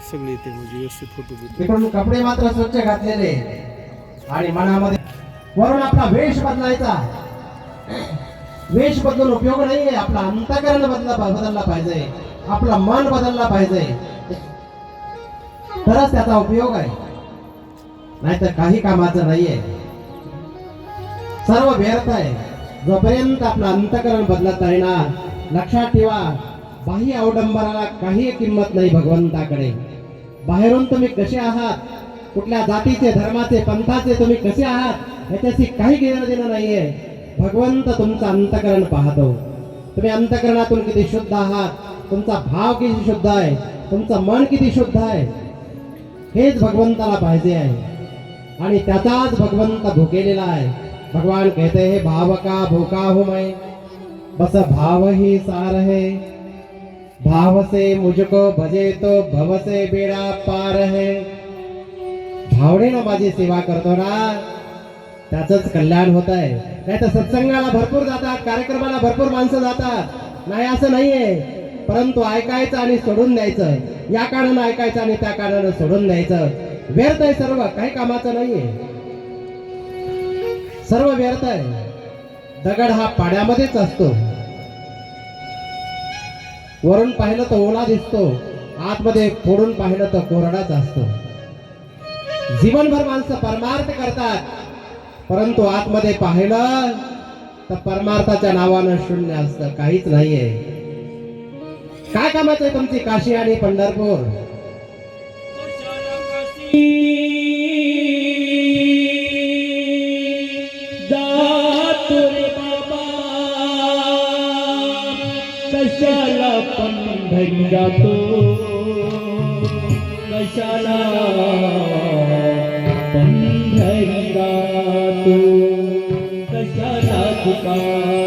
सगळे ते म्हणजे व्यवस्थित फोटो तिकडून कपडे मात्र स्वच्छ घातलेले. आणि मनामध्ये वरून आपला वेश बदलायचा. वेश बदलून उपयोग नाहीये. आपला अंतकरण बदला बदलला पाहिजे. आपला मन बदलला पाहिजे. तरच त्याचा उपयोग आहे. नाहीतर काही कामाचं नाहीये. सर्व व्यर्थ आहे. जोपर्यंत आपलं अंतकरण बदलत येणार ना लक्षात ठेवा बाह्य अवडंबराला काही किंमत नाही भगवंताकडे. बाहेरून तुम्ही कसे आहात? कुठल्या जातीचे धर्माचे पंथाचे तुम्ही कसे आहात? याच्याशी काही घेणं देणं नाहीये. भगवंत तुमचं अंतकरण पाहतो. तुम्ही अंतकरणातून किती शुद्ध आहात? तुमचा भाव किती शुद्ध आहे? तुमचं मन किती शुद्ध आहे? हेच भगवंताला पाहिजे आहे. आणि त्याचाच भगवंत भुकेलेला आहे. भगवान कहते हे भाव का भूका हो मैं बस भाव ही सार है भाव से मुझको भजे तो भव से बेड़ा पार है। भावनेनं माझी सेवा करतो ना त्याच कल्याण होत आहे. नाही तर सत्संगाला भरपूर जातात कार्यक्रमाला भरपूर माणसं जातात. नाही असं नाहीये. परंतु ऐकायचं आणि सोडून द्यायचं. या कारणानं ऐकायचं आणि त्या कारणानं सोडून द्यायचं. व्यर्थ आहे सर्व काही कामाचं नाहीये. सर्व व्यर्थ आहे. दगड हा पाण्यामध्येच असतो. वरून पाहिलं तर ओला दिसतो. आतमध्ये फोडून पाहिलं तर कोरडाच असतो जीवनभर माणसं परमार्थ करतात. परंतु आतमध्ये पाहिलं तर परमार्थाच्या नावानं शून्य असतं. काहीच नाहीये. काय कामाचं आहे तुमची काशी आणि पंढरपूर? कशाला पंढरी जातो. कशाला पंढरी जातो. कशाला तुका